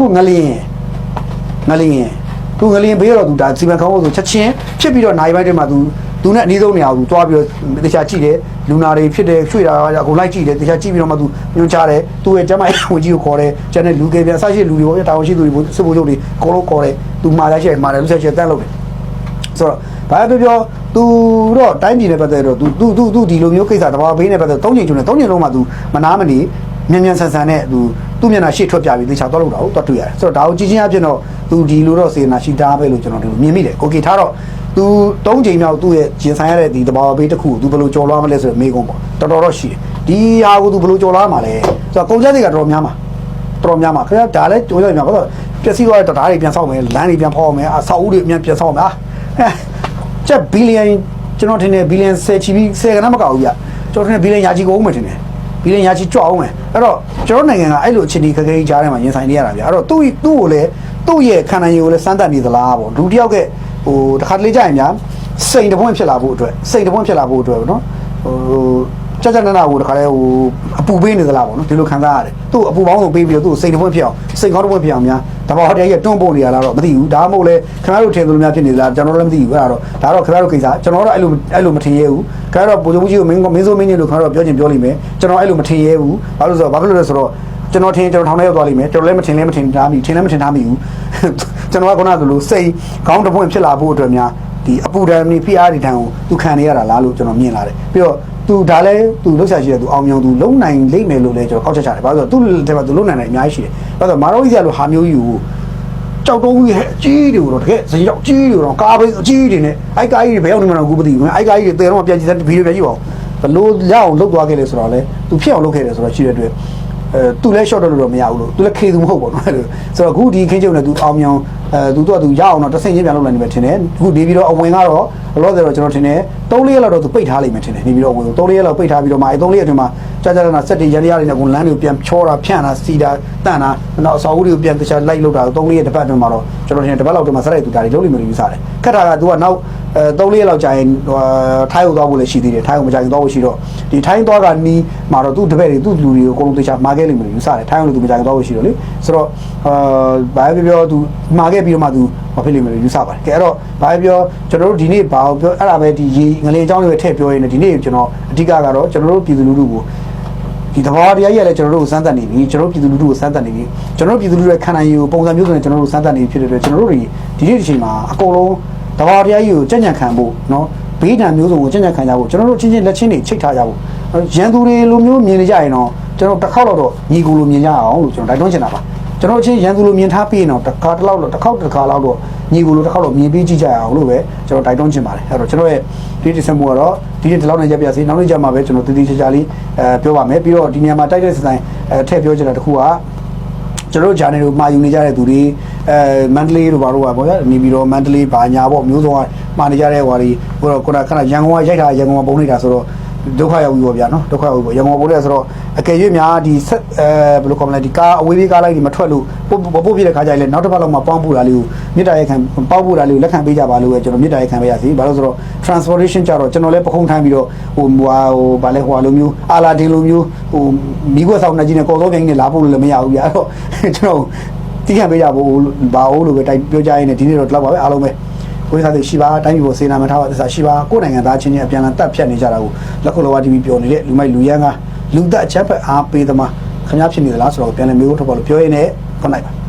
ခုငလျင်ငလျင်သူငလျင်ဘေးတော့သူဒါစီမံခန့်ဖို့ဆိုချက်ချင်းဖြစ်ပြီးတော့နိုင်ပိုင်းတွေမှာသူသူနဲ့အနည်းဆုံးနေရာကိုသူတွားပြီးတော့တခြားကြည့်တယ်လူနာတွေဖြစ်တယ်ရွှေ့တာအကုန်လိုက်ကြည့်တယ်တခြားကြည့်ပြီးတော့မှသူညွှန်ချတယ်သူ့ရဲ့ကျမရဲ့ဝင်ကြီးကိုခေါ်တယ်ကျန်တဲ့လူကေပြန်ဆက်ရှိလူတွေပေါ့တာဝန်ရှိသူတွေစစ်ဘုတ်ချုပ်တွေအကုန်လုံးခေါ်တယ်သူမှာရရှိမှာတယ်လူဆက်ချက်တန်းလုပ်တယ်ဆိုတော့ဘာပဲပြောသူတော့တိုင်းပြည်နဲ့ပတ်သက်တော့သူသူသူသူဒီလိုမျိုးကိစ္စတဘာဘေးနဲ့ပတ်သက်သုံးချိန်ကျုံနဲ့သုံးချိန်လုံးမှသူမနာမနေမြန်မြန်ဆန်ဆန်နဲ့သူ သူ့မျက်နှာရှေ့ထွက်ပြပြီးသေချာတော့လို့တော့တော့တွေ့ရတယ်ဆိုတော့ဒါကိုကြည့်ချင်းအဖြစ်တော့သူဒီလိုတော့စေနာရှိတာပဲလို့ကျွန်တော်တို့မြင်မိတယ်ကိုကီထားတော့သူသုံးချိန်မြောက်သူ့ရဲ့ကျင်ဆိုင်ရတဲ့ဒီတဘာဘေးတစ်ခုကိုသူဘယ်လိုကြော်လွှားမလဲဆိုတော့မေးခွန်းပေါ့တော်တော်တော့ရှိတယ်ဒီဟာကိုသူဘယ်လိုကြော်လွှားမှာလဲဆိုတော့ကုန်ကျစရိတ်ကတော်တော်များမှာတော်တော်များမှာခင်ဗျာဒါလည်းကြိုးရများဘာလို့ပျက်စီးသွားတဲ့တရားတွေပြန်ဆောက်မယ်လမ်းတွေပြန်ဖောက်အောင်မယ်အဆောက်အဦတွေအမြန်ပြန်ဆောက်အောင်မယ်အာချက်ဘီလီယံကျွန်တော်ထင်တယ်ဘီလီယံ10ချီပြီး10ကနမကောက်ဘူးဗျကျွန်တော်ထင်တယ်ဘီလီယံရာချီကိုဦးမယ်ထင်တယ် ဘီလီယံရာချီကြွအောင်မယ်အဲ့တော့ကျွန်တော်နိုင်ငံကအဲ့လိုအခြေအနေခက်ခဲကြီးကြားထဲမှာရင်ဆိုင်နေရတာဗျအဲ့တော့သူ့သူ့ကိုလည်းသူ့ရဲ့ခံနိုင်ရည်ကိုလည်းစမ်းသပ်နေသလားပေါ့ဒုတိယကဟိုတစ်ခါတလေကြာရင်ဗျာစိန်တပွင့်ဖြစ်လာဖို့အတွက်စိန်တပွင့်ဖြစ်လာဖို့အတွက်ပေါ့နော်ဟို ကြာကြာနာနာကိုတခါလဲဟိုအပူပေးနေသလားပေါ့နော်ဒီလိုခံစားရတယ်သူ့အပူပေါင်းကိုပေးပြီးတော့သူ့စိတ်တစ်ပွင့်ဖြစ်အောင်စိတ်ကောင်းတစ်ပွင့်ဖြစ်အောင်များတဘာဟတဲ့ရဲ့တွန်းပို့နေရလားတော့မသိဘူးဒါမှမဟုတ်လဲခင်ဗျားတို့ထင်သလိုများဖြစ်နေသလားကျွန်တော်လည်းမသိဘူးအဲ့ဒါတော့ဒါတော့ခင်ဗျားတို့ကိစ္စကျွန်တော်တော့အဲ့လိုအဲ့လိုမထင်ရဲဘူးခင်ဗျားတို့ပုံစံကြီးကိုမင်းမင်းစိုးမင်းကြီးလို့ခင်ဗျားတို့ပြောချင်ပြောလိမ့်မယ်ကျွန်တော်အဲ့လိုမထင်ရဲဘူးဘာလို့လဲဆိုတော့ဘာဖြစ်လို့လဲဆိုတော့ကျွန်တော်ထင်ကျွန်တော်ထောင်ထဲရောက်သွားလိမ့်မယ်ကျွန်တော်လည်းမထင်လည်းမထင်ထားမိထင်လည်းမထင်ထားမိဘူးကျွန်တော်ကခုနကလိုစိတ်ကောင်းတစ်ပွင့်ဖြစ်လာဖို့အတွက်များဒီအပူဓာတ်မီ PR ဒီတန်ကိုသူခံနေရတာလားလို့ကျွန်တော်မြင်လာတယ်ပြီးတော့ သူဒါလည်းသူလှုပ်ရှားရှိတယ်သူအောင်မြင်သူလုံနိုင်လိမ့်မယ်လို့လည်းကျွန်တော်ကောက်ချက်ချတယ်ဘာလို့လဲဆိုတော့သူ့လက်ထဲမှာသူလုံနိုင်တယ်အများကြီးရှိတယ်ဘာလို့လဲဆိုတော့မာရောကြီးကလိုဟာမျိုးကြီးကိုကြောက်တုံးကြီးဟဲ့အကြီးတွေကိုတော့တကယ်စင်ကြောက်ကြီးတွေတော့ကားပဲအကြီးတွေနဲ့အိုက်ကားကြီးတွေဘယ်ရောက်နေမှတော့ကူမသိဘူးအိုက်ကားကြီးတွေတဲတော့ပြန်ကြည့်တဲ့ဗီဒီယိုပြန်ကြည့်ပါဦးဘလို့ရအောင်လှုပ်သွားခဲ့လဲဆိုတော့လေသူဖြစ်အောင်လှုပ်ခဲ့တယ်ဆိုတော့ရှိတဲ့အတွက် အဲသူလည်း short တော့လို့မရဘူးလို့သူလည်းခေသူမဟုတ်ပါဘူးအဲ့လိုဆိုတော့အခုဒီခင်းကျုံနဲ့သူအောင်မြင်အဲသူတော့သူရအောင်တော့တဆင့်ချင်းပြန်လုပ်နိုင်နေမယ်ထင်တယ်အခုနေပြီးတော့အဝင်ကတော့လောလောဆယ်တော့ကျွန်တော်ထင်တယ်3ရက်လောက်တော့သူပိတ်ထားလိမ့်မယ်ထင်တယ်နေပြီးတော့ဝင်3ရက်လောက်ပိတ်ထားပြီးတော့မှအဲ3ရက်အတွင်းမှာ ကြာကြာနာစက်တင်ရန်ရရတွေနဲ့ကိုလမ်းတွေကိုပြန်ချောတာဖြန့်တာစီတာတန့်တာနောက်အစာအုပ်တွေကိုပြန်တခြားလိုက်လုပ်တာ3ရက်တစ်ပတ်အတွင်းမှာတော့ကျွန်တော်ထင်တယ်တစ်ပတ်လောက်အတွင်းမှာစရိုက်သူဒါတွေလုပ်လိမ့်မယ်လို့ယူဆတယ်ခက်တာကသူကနောက်အဲ3ရက်လောက်ကြာရင်ထိုင်းကိုသွားဖို့လည်းရှိသေးတယ်ထိုင်းကိုမကြာရင်သွားဖို့ရှိတော့ဒီထိုင်းသွားကနီးမှာတော့သူ့တပည့်တွေသူ့လူတွေကိုအကုန်လုံးတခြားမာခဲ့လိမ့်မယ်လို့ယူဆတယ်ထိုင်းကိုလည်းသူမကြာရင်သွားဖို့ရှိတော့လေဆိုတော့အာဘာပဲပြောသူမာခဲ့ပြီးတော့မှသူမဖြစ်လိမ့်မယ်လို့ယူဆပါတယ်ကဲအဲ့တော့ဘာပဲပြောကျွန်တော်တို့ဒီနေ့ဘာပြောအဲ့ဒါပဲဒီရေငလင်အကြောင်းလေးပဲထည့်ပြောရင်းနဲ့ဒီနေ့ကျွန်တော်အဓိကကတော့ကျွန်တော်တို့ပြည်သူလူထုကို ဒီသဘောတရားကြီးကလည်းကျွန်တော်တို့ကိုစမ်းသပ်နေပြီကျွန်တော်တို့ပြည်သူလူထုကိုစမ်းသပ်နေပြီကျွန်တော်တို့ပြည်သူလူထုရဲ့ခံနိုင်ရည်ကိုပုံစံမျိုးစုံနဲ့ကျွန်တော်တို့စမ်းသပ်နေပြီဖြစ်တဲ့အတွက်ကျွန်တော်တို့တွေဒီနေ့ဒီချိန်မှာအကုန်လုံးသဘောတရားကြီးကိုကြံ့ကြံ့ခံဖို့เนาะဘေးဒဏ်မျိုးစုံကိုကြံ့ကြံ့ခံကြဖို့ကျွန်တော်တို့ချင်းချင်းလက်ချင်းတွေချိတ်ထားကြဖို့ရန်သူတွေလိုမျိုးမြင်နေကြရင်တော့ကျွန်တော်တစ်ခေါက်တော့တော့ညီကိုလိုမြင်ကြအောင်လို့ကျွန်တော်တိုက်တွန်းချင်တာပါ ကျွန်တော်ချင်းရန်သူလိုမြင်ထားပြီးရင်တော့တစ်ခါတစ်လောက်တော့တစ်ခေါက်တစ်ခါလောက်တော့ညီကိုလိုတစ်ခေါက်တော့မြင်ပြီးကြည့်ကြအောင်လို့ပဲကျွန်တော်တိုက်တွန်းချင်ပါတယ်အဲ့တော့ကျွန်တော်ရဲ့ဒီဒီစမှုကတော့ဒီဒီလောက်နဲ့ရပ်ပြစီနောက်နေ့ကျမှပဲကျွန်တော်တည်တည်ချာချာလေးအဲပြောပါမယ်ပြီးတော့ဒီနေရာမှာတိုက်တဲ့စတိုင်းအဲထည့်ပြောချင်တာတစ်ခုကကျွန်တော်တို့ဂျာနယ်ကိုမှာယူနေကြတဲ့သူတွေအဲမန္တလေးတို့ဘာလို့ပါပေါ့ဗျာနေပြီးတော့မန္တလေးဘာညာပေါ့မျိုးစုံကမှာနေကြတဲ့ဟွာတွေဟိုတော့ခုနကရန်ကုန်ကရိုက်တာရန်ကုန်ကပုံနေတာဆိုတော့ ဒုက္ခရောက်ပြီပေါ့ဗျာနော်ဒုက္ခရောက်ပြီပေါ့ရန်ကုန်ကပုံနေတာဆိုတော့အကယ်၍များဒီဆက်အဲဘယ်လိုခေါ်မလဲဒီကားအဝေးပြေးကားလိုက်ဒီမထွက်လို့ပို့ပို့ပြတဲ့ခါကျရင်လည်းနောက်တစ်ပတ်လောက်မှပေါင်းပူတာလေးကိုမြေတားရိုက်ခံပေါင်းပူတာလေးကိုလက်ခံပေးကြပါလို့ပဲကျွန်တော်မြေတားရိုက်ခံပေးရစီဘာလို့ဆိုတော့ transportation ကြတော့ကျွန်တော်လည်းပခုံးထိုင်းပြီးတော့ဟိုဟိုဟိုဗာလဲဟိုလိုမျိုးအာလာဒင်လိုမျိုးဟိုမိခွက်ဆောင်နေကြီးနဲ့ကော်စောပြိုင်နဲ့လာဖို့လည်းမရဘူးဗျာအဲ့တော့ကျွန်တော်တိကျပေးကြဖို့ဘာအိုးလို့ပဲတိုက်ပြောကြရင်းနဲ့ဒီနေ့တော့တော့ပါပဲအားလုံးပဲ ကိုယ်စားသိရှိပါတိုင်းပြည်ပေါ်စေနာမထားပါသစ္စာရှိပါကိုယ်နိုင်ငံသားချင်းချင်းအပြန်အလှန်တတ်ဖြတ်နေကြတာကိုလက်ခုလောဝတီဗီပြောနေတဲ့လူမိုက်လူရန်ကလူသက်အချက်ဖက်အားပေးသမားခင်ဗျားဖြစ်နေသလားဆိုတော့ပြန်လည်မျိုးထုတ်ပါလို့ပြောရင်းနဲ့ခုနိုင်ပါ